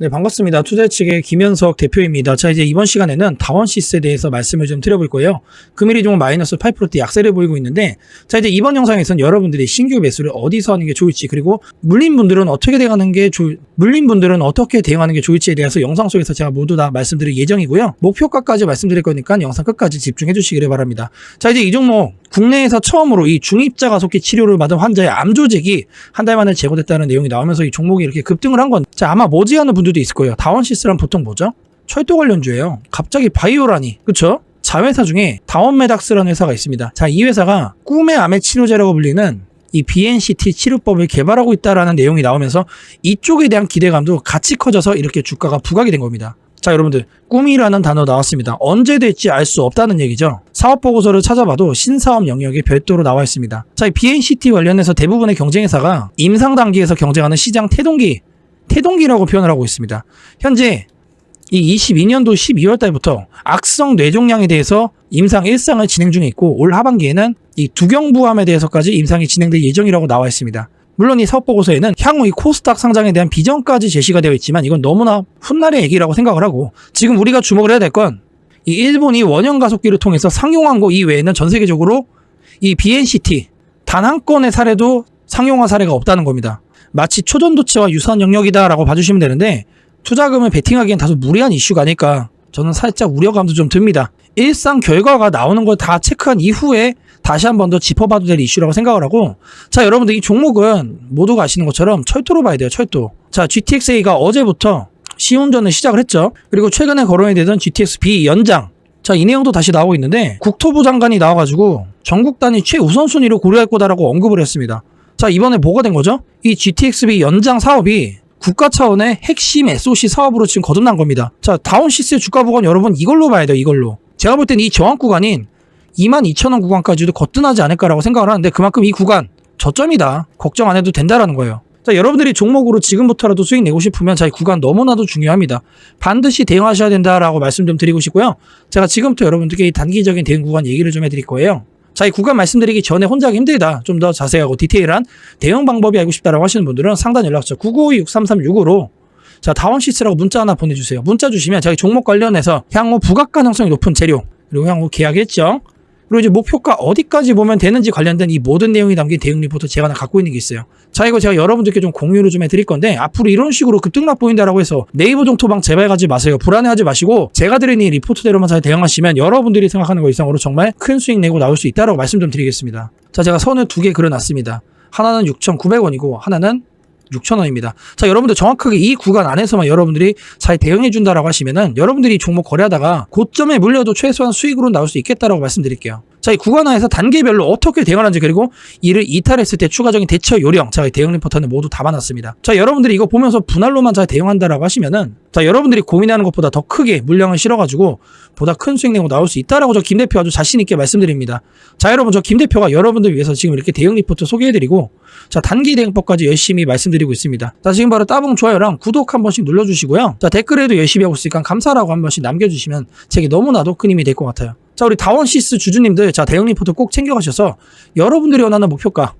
네, 반갑습니다. 투자 측의 김현석 대표입니다. 자, 이제 이번 시간에는 다원 시스에 대해서 말씀을 좀 드려볼 거예요. 금일이 좀 마이너스 8%대 약세를 보이고 있는데, 자, 이제 이번 영상에서는 여러분들이 신규 매수를 어디서 하는 게 좋을지, 그리고 물린 분들은 어떻게 대응하는 게 좋, 물린 분들은 어떻게 대응하는 게 좋을지에 대해서 영상 속에서 제가 모두 다 말씀드릴 예정이고요. 목표가까지 말씀드릴 거니까 영상 끝까지 집중해 주시기를 바랍니다. 자, 이제 이 종목, 국내에서 처음으로 이 중입자 가속기 치료를 받은 환자의 암 조직이 한 달 만에 제거됐다는 내용이 나오면서 이 종목이 이렇게 급등을 한 건, 자, 아마 머지않은 분들 도 있을 거예요. 다원시스란 보통 뭐죠? 철도 관련주예요. 갑자기 바이오라니, 그쵸? 자회사 중에 다원메닥스라는 회사가 있습니다. 자, 이 회사가 꿈의 암의 치료제라고 불리는 이 BNCT 치료법을 개발하고 있다라는 내용이 나오면서 이쪽에 대한 기대감도 같이 커져서 이렇게 주가가 부각이 된 겁니다. 자, 여러분들, 꿈이라는 단어 나왔습니다. 언제 될지 알 수 없다는 얘기죠. 사업 보고서를 찾아봐도 신사업 영역에 별도로 나와 있습니다. 자, 이 BNCT 관련해서 대부분의 경쟁회사가 임상 단계에서 경쟁하는 시장 태동기, 태동기라고 표현을 하고 있습니다. 현재 이 22년도 12월 달부터 악성 뇌종양에 대해서 임상 1상을 진행 중에 있고 올 하반기에는 이 두경부암에 대해서까지 임상이 진행될 예정이라고 나와 있습니다. 물론 이 사업 보고서에는 향후 이 코스닥 상장에 대한 비전까지 제시가 되어 있지만 이건 너무나 훗날의 얘기라고 생각을 하고 지금 우리가 주목을 해야 될 건 이 일본이 원형 가속기를 통해서 상용한 거 이외에는 전 세계적으로 이 BNCT 단 한 건의 사례도 상용화 사례가 없다는 겁니다. 마치 초전도체와 유사한 영역이다라고 봐주시면 되는데 투자금을 베팅하기엔 다소 무리한 이슈가 아닐까. 저는 살짝 우려감도 좀 듭니다. 일상 결과가 나오는 걸 다 체크한 이후에 다시 한 번 더 짚어봐도 될 이슈라고 생각을 하고 자 여러분들 이 종목은 모두가 아시는 것처럼 철도로 봐야 돼요 철도. 자 GTX-A가 어제부터 시운전을 시작을 했죠. 그리고 최근에 거론이 되던 GTX-B 연장. 자 이 내용도 다시 나오고 있는데 국토부 장관이 나와가지고 전국 단위 최우선 순위로 고려할 거다라고 언급을 했습니다 자 이번에 뭐가 된 거죠? 이 GTX-B 연장 사업이 국가 차원의 핵심 SOC 사업으로 지금 거듭난 겁니다. 자, 다운시스의 주가 보건 여러분 이걸로 봐야 돼요, 이걸로. 제가 볼 때는 이 저항 구간인 22,000원 구간까지도 거뜬하지 않을까라고 생각을 하는데 그만큼 이 구간 저점이다. 걱정 안 해도 된다라는 거예요. 자, 여러분들이 종목으로 지금부터라도 수익 내고 싶으면 자, 이 구간 너무나도 중요합니다. 반드시 대응하셔야 된다라고 말씀 좀 드리고 싶고요. 제가 지금부터 여러분들께 이 단기적인 대응 구간 얘기를 좀 해드릴 거예요. 자, 이 구간 말씀드리기 전에 혼자 하기 힘들다. 좀 더 자세하고 디테일한 대응 방법이 알고 싶다라고 하시는 분들은 상단 연락처 992-6336으로 자, 다원시스라고 문자 하나 보내주세요. 문자 주시면 저희 종목 관련해서 향후 부각 가능성이 높은 재료, 그리고 향후 계약 일정, 그리고 이제 목표가 어디까지 보면 되는지 관련된 이 모든 내용이 담긴 대응 리포트 제가 하나 갖고 있는 게 있어요. 자, 이거 제가 여러분들께 좀 공유를 좀 해드릴 건데, 앞으로 이런 식으로 급등락 보인다라고 해서 네이버 종토방 제발 가지 마세요. 불안해하지 마시고, 제가 드린 이 리포트대로만 잘 대응하시면 여러분들이 생각하는 것 이상으로 정말 큰 수익 내고 나올 수 있다라고 말씀 좀 드리겠습니다. 자, 제가 선을 두 개 그려놨습니다. 하나는 6,900원이고, 하나는 6,000원입니다. 자, 여러분들 정확하게 이 구간 안에서만 여러분들이 잘 대응해 준다라고 하시면은 여러분들이 이 종목 거래하다가 고점에 물려도 최소한 수익으로 나올 수 있겠다라고 말씀드릴게요. 자, 이 구간 안에서 단계별로 어떻게 대응하는지 그리고 이를 이탈했을 때 추가적인 대처 요령, 자, 이 대응 리포터는 모두 담아놨습니다. 자, 여러분들이 이거 보면서 분할로만 잘 대응한다라고 하시면은 자, 여러분들이 고민하는 것보다 더 크게 물량을 실어가지고 보다 큰 수익 내고 나올 수 있다라고 저 김 대표 아주 자신 있게 말씀드립니다. 자, 여러분, 저 김 대표가 여러분들 위해서 지금 이렇게 대응 리포트 소개해드리고 자, 단기 대응법까지 열심히 말씀드리고 있습니다. 자, 지금 바로 따봉 좋아요랑 구독 한 번씩 눌러주시고요. 자, 댓글에도 열심히 하고 있으니까 감사라고 한 번씩 남겨주시면 제게 너무나도 큰 힘이 될 것 같아요. 자, 우리 다원시스 주주님들, 자, 대응 리포트 꼭 챙겨가셔서 여러분들이 원하는 목표가 꼭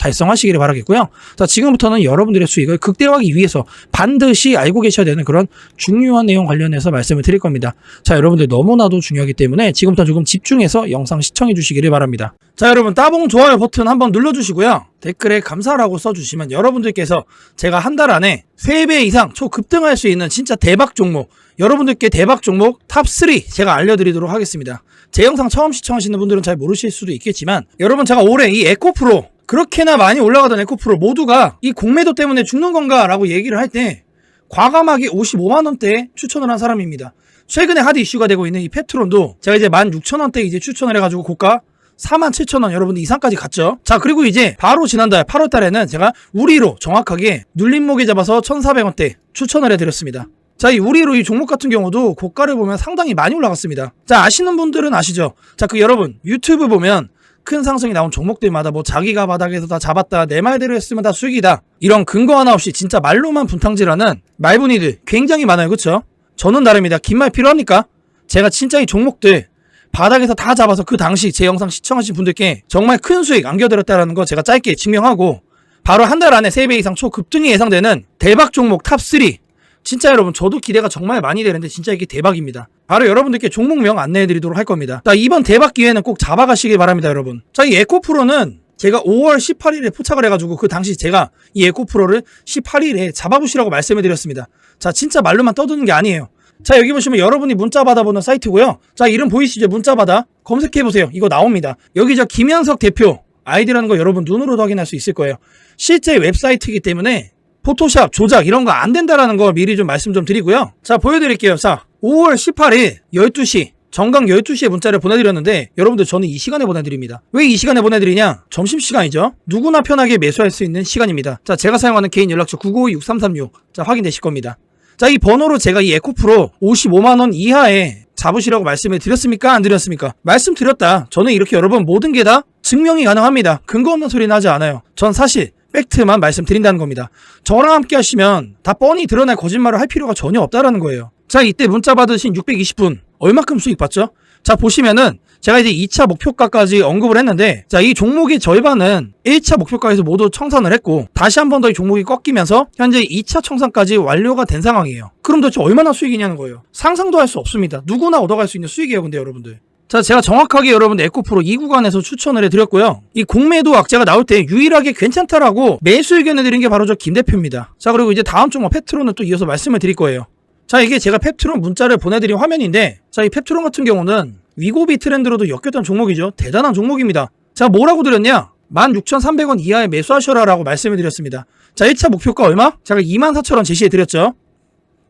달성하시기를 바라겠고요. 자, 지금부터는 여러분들의 수익을 극대화하기 위해서 반드시 알고 계셔야 되는 그런 중요한 내용 관련해서 말씀을 드릴 겁니다. 자, 여러분들 너무나도 중요하기 때문에 지금부터 조금 집중해서 영상 시청해 주시기를 바랍니다. 자, 여러분 따봉 좋아요 버튼 한번 눌러 주시고요. 댓글에 감사라고 써주시면 여러분들께서 제가 한 달 안에 3배 이상 초급등할 수 있는 진짜 대박 종목, 여러분들께 대박 종목 탑3 제가 알려드리도록 하겠습니다. 제 영상 처음 시청하시는 분들은 잘 모르실 수도 있겠지만 여러분 제가 올해 이 에코프로 그렇게나 많이 올라가던 에코프로 모두가 이 공매도 때문에 죽는 건가 라고 얘기를 할 때 과감하게 55만원대에 추천을 한 사람입니다. 최근에 하드 이슈가 되고 있는 이 페트론도 제가 이제 16,000원대 이제 추천을 해가지고 고가 47,000원 여러분들 이상까지 갔죠. 자, 그리고 이제 바로 지난달 8월 달에는 제가 우리로 정확하게 눌림목에 잡아서 1,400원대 추천을 해드렸습니다. 자, 이 우리로 이 종목 같은 경우도 고가를 보면 상당히 많이 올라갔습니다. 자, 아시는 분들은 아시죠? 자, 그 여러분 유튜브 보면 큰 상승이 나온 종목들마다 뭐 자기가 바닥에서 다 잡았다 내 말대로 했으면 다 수익이다 이런 근거 하나 없이 진짜 말로만 분탕질하는 말분이들 굉장히 많아요 그쵸? 저는 나름이다 긴 말 필요합니까? 제가 진짜 이 종목들 바닥에서 다 잡아서 그 당시 제 영상 시청하신 분들께 정말 큰 수익 안겨드렸다는 거 제가 짧게 증명하고 바로 한 달 안에 3배 이상 초급등이 예상되는 대박 종목 탑3 진짜 여러분 저도 기대가 정말 많이 되는데 진짜 이게 대박입니다. 바로 여러분들께 종목명 안내해 드리도록 할 겁니다. 자, 이번 대박 기회는 꼭 잡아가시길 바랍니다, 여러분. 자, 이 에코프로는 제가 5월 18일에 포착을 해가지고 그 당시 제가 이 에코프로를 18일에 잡아보시라고 말씀을 드렸습니다. 자, 진짜 말로만 떠드는 게 아니에요. 자, 여기 보시면 여러분이 문자 받아보는 사이트고요. 자, 이름 보이시죠? 문자 받아. 검색해보세요. 이거 나옵니다. 여기 저 김현석 대표 아이디라는 거 여러분 눈으로도 확인할 수 있을 거예요. 실제 웹사이트이기 때문에 포토샵, 조작 이런 거 안 된다라는 거 미리 좀 말씀 좀 드리고요. 자, 보여드릴게요. 자, 5월 18일 12시 정강 12시에 문자를 보내드렸는데 여러분들 저는 이 시간에 보내드립니다. 왜 이 시간에 보내드리냐? 점심시간이죠. 누구나 편하게 매수할 수 있는 시간입니다. 자, 제가 사용하는 개인 연락처 952-6336. 자, 확인되실 겁니다. 자, 이 번호로 제가 이 에코프로 55만원 이하에 잡으시라고 말씀을 드렸습니까? 안 드렸습니까? 말씀드렸다. 저는 이렇게 여러분 모든 게 다 증명이 가능합니다. 근거 없는 소리는 하지 않아요. 전 사실 팩트만 말씀드린다는 겁니다. 저랑 함께 하시면 다 뻔히 드러날 거짓말을 할 필요가 전혀 없다라는 거예요. 자, 이때 문자 받으신 620분 얼마큼 수익 봤죠? 자, 보시면은 제가 이제 2차 목표가까지 언급을 했는데 자, 이 종목의 절반은 1차 목표가에서 모두 청산을 했고 다시 한 번 더 이 종목이 꺾이면서 현재 2차 청산까지 완료가 된 상황이에요. 그럼 도대체 얼마나 수익이냐는 거예요. 상상도 할 수 없습니다. 누구나 얻어갈 수 있는 수익이에요, 근데 여러분들. 자, 제가 정확하게 여러분들 에코프로 이 구간에서 추천을 해드렸고요. 이 공매도 악재가 나올 때 유일하게 괜찮다라고 매수 의견을 드린 게 바로 저 김 대표입니다. 자, 그리고 이제 다음 종목 페트론은 또 이어서 말씀을 드릴 거예요. 자, 이게 제가 펩트론 문자를 보내드린 화면인데, 자, 이 펩트론 같은 경우는 위고비 트렌드로도 엮였던 종목이죠. 대단한 종목입니다. 자, 뭐라고 드렸냐? 16,300원 이하에 매수하셔라라고 말씀을 드렸습니다. 자, 1차 목표가 얼마? 제가 24,000원 제시해 드렸죠.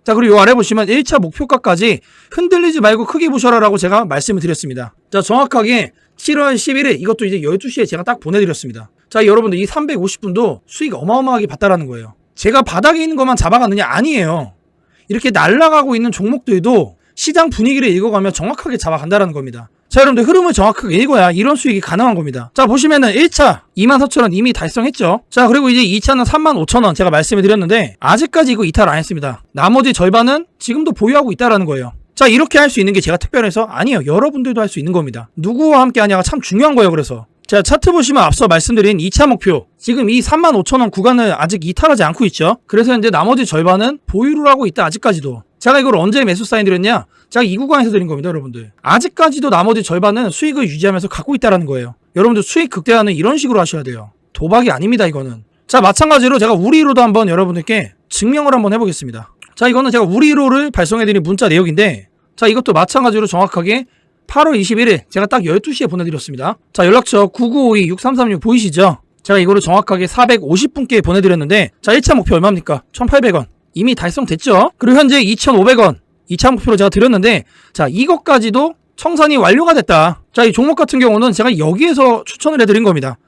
자, 그리고 요 아래 보시면 1차 목표가까지 흔들리지 말고 크게 보셔라 라고 제가 말씀을 드렸습니다. 자, 정확하게 7월 11일 이것도 이제 12시에 제가 딱 보내드렸습니다. 자, 여러분들 이 350분도 수익 어마어마하게 봤다라는 거예요. 제가 바닥에 있는 것만 잡아갔느냐? 아니에요. 이렇게 날아가고 있는 종목들도 시장 분위기를 읽어가며 정확하게 잡아간다는 겁니다. 자, 여러분들 흐름을 정확하게 읽어야 이런 수익이 가능한 겁니다. 자, 보시면은 1차 24,000원 이미 달성했죠. 자, 그리고 이제 2차는 35,000원 제가 말씀을 드렸는데 아직까지 이거 이탈 안 했습니다. 나머지 절반은 지금도 보유하고 있다라는 거예요. 자, 이렇게 할 수 있는 게 제가 특별해서 아니에요. 여러분들도 할 수 있는 겁니다. 누구와 함께 하냐가 참 중요한 거예요. 그래서 자, 차트 보시면 앞서 말씀드린 2차 목표. 지금 이 35,000원 구간을 아직 이탈하지 않고 있죠. 그래서 이제 나머지 절반은 보유를 하고 있다. 아직까지도. 제가 이걸 언제 매수 사인 드렸냐? 제가 이 구간에서 드린 겁니다, 여러분들. 아직까지도 나머지 절반은 수익을 유지하면서 갖고 있다라는 거예요. 여러분들 수익 극대화는 이런 식으로 하셔야 돼요. 도박이 아닙니다, 이거는. 자, 마찬가지로 제가 우리로도 한번 여러분들께 증명을 한번 해보겠습니다. 자, 이거는 제가 우리로를 발송해드린 문자 내역인데, 자, 이것도 마찬가지로 정확하게 8월 21일 제가 딱 12시에 보내드렸습니다. 자, 연락처 9952-6336 보이시죠? 제가 이거를 정확하게 450분께 보내드렸는데, 자, 1차 목표 얼마입니까? 1,800원. 이미 달성됐죠? 그리고 현재 2,500원. 2차 목표로 제가 드렸는데, 자, 이것까지도 청산이 완료가 됐다. 자, 이 종목 같은 경우는 제가 여기에서 추천을 해드린 겁니다.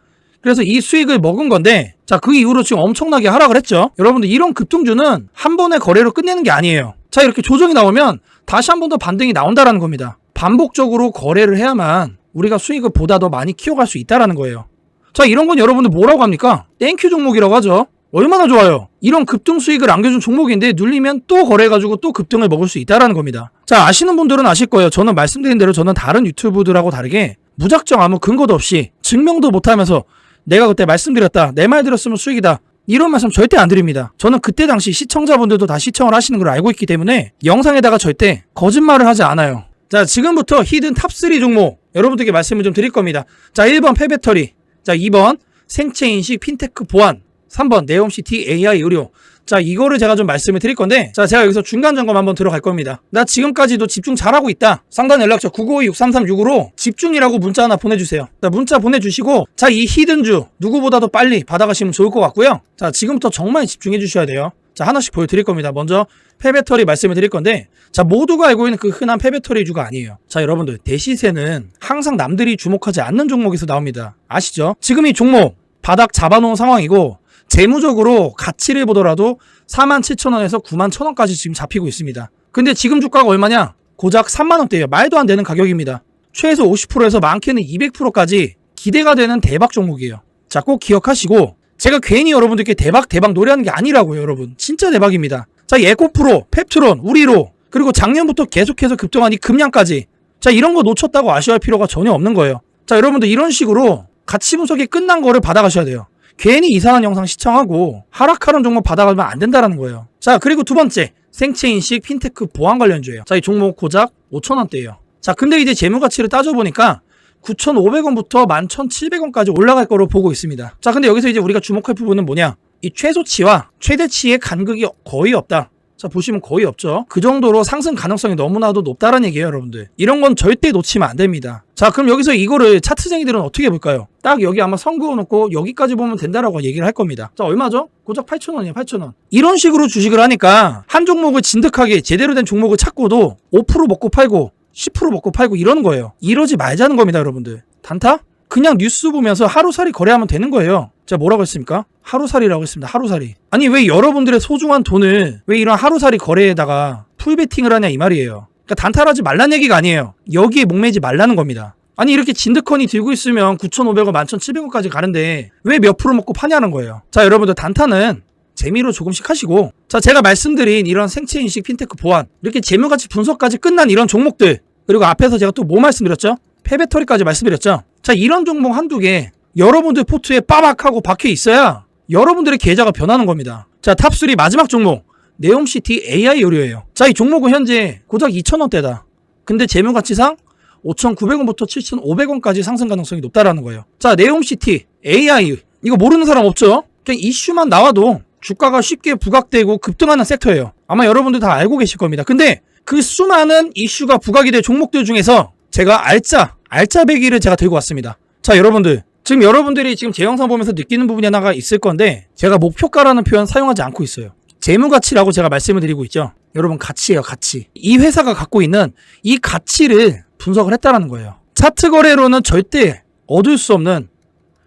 그래서 이 수익을 먹은 건데, 자, 그 이후로 지금 엄청나게 하락을 했죠? 여러분들, 이런 급등주는 한 번의 거래로 끝내는 게 아니에요. 자, 이렇게 조정이 나오면 다시 한 번 더 반등이 나온다라는 겁니다. 반복적으로 거래를 해야만 우리가 수익을 보다 더 많이 키워갈 수 있다라는 거예요. 자, 이런 건 여러분들 뭐라고 합니까? 땡큐 종목이라고 하죠. 얼마나 좋아요. 이런 급등 수익을 안겨준 종목인데 눌리면 또 거래해가지고 또 급등을 먹을 수 있다라는 겁니다. 자, 아시는 분들은 아실 거예요. 저는 말씀드린 대로 저는 다른 유튜브들하고 다르게 무작정 아무 근거도 없이 증명도 못하면서 내가 그때 말씀드렸다. 내 말 들었으면 수익이다. 이런 말씀 절대 안 드립니다. 저는 그때 당시 시청자분들도 다 시청을 하시는 걸 알고 있기 때문에 영상에다가 절대 거짓말을 하지 않아요. 자, 지금부터 히든 탑3 종목 여러분들께 말씀을 좀 드릴 겁니다. 자, 1번 폐배터리. 자, 2번 생체 인식 핀테크 보안. 3번 네옴시티 AI 의료. 자, 이거를 제가 좀 말씀을 드릴 건데, 자, 제가 여기서 중간 점검 한번 들어갈 겁니다. 나 지금까지도 집중 잘하고 있다. 상단 연락처 952-6336으로 집중이라고 문자 하나 보내주세요. 자, 문자 보내주시고, 자, 이 히든주 누구보다도 빨리 받아가시면 좋을 것 같고요. 자, 지금부터 정말 집중해 주셔야 돼요. 자, 하나씩 보여드릴 겁니다. 먼저 폐배터리 말씀을 드릴 건데, 자, 모두가 알고 있는 그 흔한 폐배터리주가 아니에요. 자, 여러분들, 대시세는 항상 남들이 주목하지 않는 종목에서 나옵니다. 아시죠? 지금 이 종목, 바닥 잡아놓은 상황이고, 재무적으로 가치를 보더라도 47,000원에서 91,000원까지 지금 잡히고 있습니다. 근데 지금 주가가 얼마냐? 고작 3만 원대예요. 말도 안 되는 가격입니다. 최소 50%에서 많게는 200%까지 기대가 되는 대박 종목이에요. 자, 꼭 기억하시고, 제가 괜히 여러분들께 대박 대박 노래하는 게 아니라고요, 여러분. 진짜 대박입니다. 자, 에코프로, 펩트론, 우리로, 그리고 작년부터 계속해서 급등한 이 금량까지. 자, 이런 거 놓쳤다고 아쉬워할 필요가 전혀 없는 거예요. 자, 여러분들 이런 식으로 가치 분석이 끝난 거를 받아가셔야 돼요. 괜히 이상한 영상 시청하고 하락하는 종목 받아가면 안 된다라는 거예요. 자, 그리고 두 번째. 생체 인식 핀테크 보안 관련주예요. 자, 이 종목 고작 5천원대예요. 자, 근데 이제 재무 가치를 따져보니까 9,500원부터 11,700원까지 올라갈 거로 보고 있습니다. 자, 근데 여기서 이제 우리가 주목할 부분은 뭐냐? 이 최소치와 최대치의 간극이 거의 없다. 자, 보시면 거의 없죠. 그 정도로 상승 가능성이 너무나도 높다는 얘기예요, 여러분들. 이런 건 절대 놓치면 안 됩니다. 자, 그럼 여기서 이거를 차트쟁이들은 어떻게 볼까요? 딱 여기 아마 선 그어놓고 여기까지 보면 된다라고 얘기를 할 겁니다. 자, 얼마죠? 고작 8,000원이에요, 8,000원. 이런 식으로 주식을 하니까 한 종목을 진득하게 제대로 된 종목을 찾고도 5% 먹고 팔고 10% 먹고 팔고 이러는 거예요. 이러지 말자는 겁니다, 여러분들. 단타? 그냥 뉴스 보면서 하루살이 거래하면 되는 거예요. 제가 뭐라고 했습니까? 하루살이라고 했습니다. 하루살이. 아니 왜 여러분들의 소중한 돈을 왜 이런 하루살이 거래에다가 풀베팅을 하냐 이 말이에요. 그러니까 단타하지 말란 얘기가 아니에요. 여기에 목매지 말라는 겁니다. 아니 이렇게 진드컨이 들고 있으면 9,500원, 11,700원까지 가는데 왜 몇 프로 먹고 파냐는 거예요. 자 여러분들 단타는 재미로 조금씩 하시고 자 제가 말씀드린 이런 생체인식 핀테크 보안 이렇게 재무가치 분석까지 끝난 이런 종목들 그리고 앞에서 제가 또 뭐 말씀드렸죠? 폐배터리까지 말씀드렸죠? 자 이런 종목 한두 개 여러분들 포트에 빠박하고 박혀 있어야 여러분들의 계좌가 변하는 겁니다. 자 탑3 마지막 종목 네옴시티 AI 의료예요. 자 이 종목은 현재 고작 2,000원대다. 근데 재무 가치상 5,900원부터 7,500원까지 상승 가능성이 높다라는 거예요. 자 네옴시티 AI 이거 모르는 사람 없죠? 그냥 이슈만 나와도 주가가 쉽게 부각되고 급등하는 섹터예요. 아마 여러분들 다 알고 계실 겁니다. 근데 그 수많은 이슈가 부각이 될 종목들 중에서 제가 알짜, 알짜배기를 제가 들고 왔습니다. 자, 여러분들. 지금 여러분들이 지금 제 영상 보면서 느끼는 부분이 하나가 있을 건데 제가 목표가라는 표현 사용하지 않고 있어요. 재무가치라고 제가 말씀을 드리고 있죠. 여러분 가치예요, 가치. 이 회사가 갖고 있는 이 가치를 분석을 했다라는 거예요. 차트 거래로는 절대 얻을 수 없는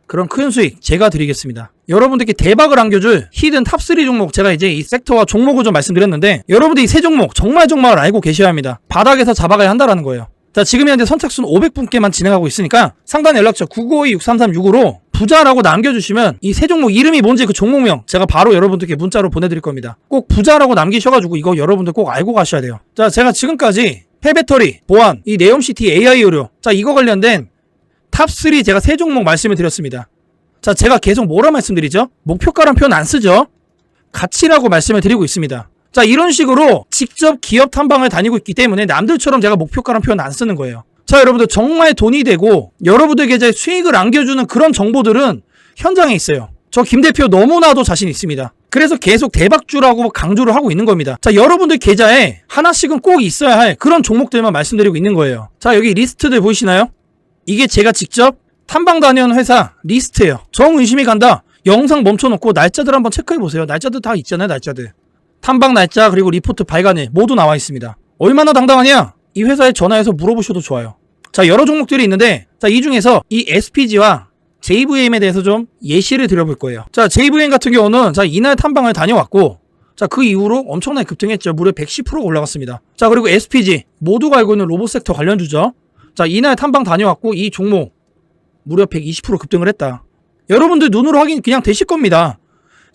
그런 큰 수익 제가 드리겠습니다. 여러분들께 대박을 안겨줄 히든 탑3 종목 제가 이제 이 섹터와 종목을 좀 말씀드렸는데 여러분들 이 세 종목 정말 정말 알고 계셔야 합니다. 바닥에서 잡아가야 한다라는 거예요. 자 지금 현재 선착순 500분께만 진행하고 있으니까 상단 연락처 992-6336으로 부자라고 남겨주시면 이 세 종목 이름이 뭔지 그 종목명 제가 바로 여러분들께 문자로 보내드릴 겁니다. 꼭 부자라고 남기셔가지고 이거 여러분들 꼭 알고 가셔야 돼요. 자 제가 지금까지 폐배터리, 보안, 이 네옴시티 AI 의료 자 이거 관련된 탑3 제가 세 종목 말씀을 드렸습니다. 자, 제가 계속 뭐라 말씀드리죠? 목표가란 표현 안 쓰죠? 가치라고 말씀을 드리고 있습니다. 자, 이런 식으로 직접 기업 탐방을 다니고 있기 때문에 남들처럼 제가 목표가란 표현 안 쓰는 거예요. 자, 여러분들 정말 돈이 되고 여러분들 계좌에 수익을 안겨주는 그런 정보들은 현장에 있어요. 저 김 대표 너무나도 자신 있습니다. 그래서 계속 대박주라고 강조를 하고 있는 겁니다. 자, 여러분들 계좌에 하나씩은 꼭 있어야 할 그런 종목들만 말씀드리고 있는 거예요. 자, 여기 리스트들 보이시나요? 이게 제가 직접 탐방 다녀온 회사 리스트예요. 정 의심이 간다. 영상 멈춰놓고 날짜들 한번 체크해 보세요. 날짜들 다 있잖아요, 날짜들. 탐방 날짜 그리고 리포트 발간일 모두 나와 있습니다. 얼마나 당당하냐? 이 회사에 전화해서 물어보셔도 좋아요. 자, 여러 종목들이 있는데 자, 이 중에서 이 SPG와 JVM에 대해서 좀 예시를 드려볼 거예요. 자, JVM 같은 경우는 자, 이날 탐방을 다녀왔고 자, 그 이후로 엄청나게 급등했죠. 무려 110%가 올라갔습니다. 자, 그리고 SPG 모두가 알고 있는 로봇 섹터 관련주죠. 자, 이날 탐방 다녀왔고 이 종목 무려 120% 급등을 했다. 여러분들 눈으로 확인 그냥 되실 겁니다.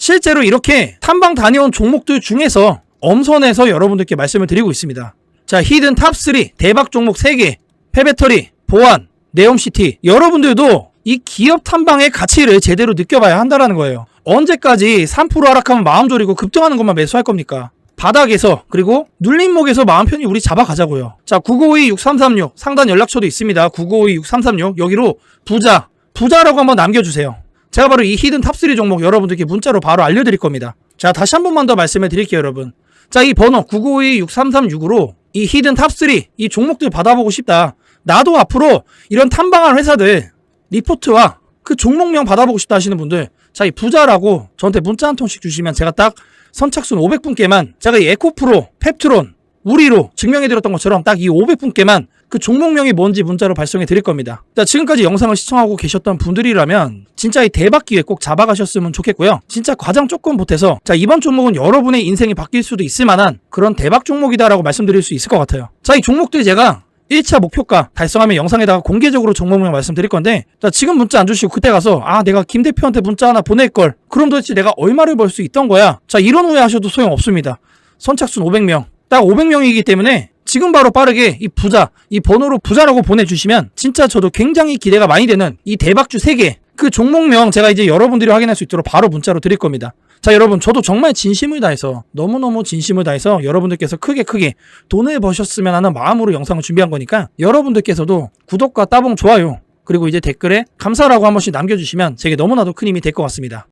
실제로 이렇게 탐방 다녀온 종목들 중에서 엄선해서 여러분들께 말씀을 드리고 있습니다. 자, 히든 탑3 대박 종목 3개, 폐배터리, 보안, 네옴시티. 여러분들도 이 기업 탐방의 가치를 제대로 느껴봐야 한다는 거예요. 언제까지 3% 하락하면 마음 졸이고 급등하는 것만 매수할 겁니까? 바닥에서 그리고 눌림목에서 마음 편히 우리 잡아가자고요. 자952-6336 상단 연락처도 있습니다. 952-6336 여기로 부자 부자라고 한번 남겨주세요. 제가 바로 이 히든 탑3 종목 여러분들께 문자로 바로 알려드릴 겁니다. 자 다시 한 번만 더 말씀해 드릴게요 여러분. 자 이 번호 952-6336으로 이 히든 탑3 이 종목들 받아보고 싶다. 나도 앞으로 이런 탐방한 회사들 리포트와 그 종목명 받아보고 싶다 하시는 분들 자 이 부자라고 저한테 문자 한 통씩 주시면 제가 딱 선착순 500분께만 제가 이 에코프로, 펩트론, 우리로 증명해드렸던 것처럼 딱 이 500분께만 그 종목명이 뭔지 문자로 발송해 드릴 겁니다. 자, 지금까지 영상을 시청하고 계셨던 분들이라면 진짜 이 대박 기회 꼭 잡아가셨으면 좋겠고요. 진짜 과장 조금 보태서 자, 이번 종목은 여러분의 인생이 바뀔 수도 있을 만한 그런 대박 종목이다라고 말씀드릴 수 있을 것 같아요. 자, 이 종목들 제가 1차 목표가 달성하면 영상에다가 공개적으로 종목명 말씀드릴 건데 자 지금 문자 안 주시고 그때 가서 아 내가 김 대표한테 문자 하나 보낼 걸 그럼 도대체 내가 얼마를 벌 수 있던 거야 자 이런 후회 하셔도 소용없습니다 선착순 500명 딱 500명이기 때문에 지금 바로 빠르게 이 부자, 이 번호로 부자라고 보내주시면 진짜 저도 굉장히 기대가 많이 되는 이 대박주 3개 그 종목명 제가 이제 여러분들이 확인할 수 있도록 바로 문자로 드릴 겁니다. 자 여러분 저도 정말 진심을 다해서 너무너무 진심을 다해서 여러분들께서 크게 크게 돈을 버셨으면 하는 마음으로 영상을 준비한 거니까 여러분들께서도 구독과 따봉 좋아요 그리고 이제 댓글에 감사라고 한 번씩 남겨주시면 제게 너무나도 큰 힘이 될 것 같습니다.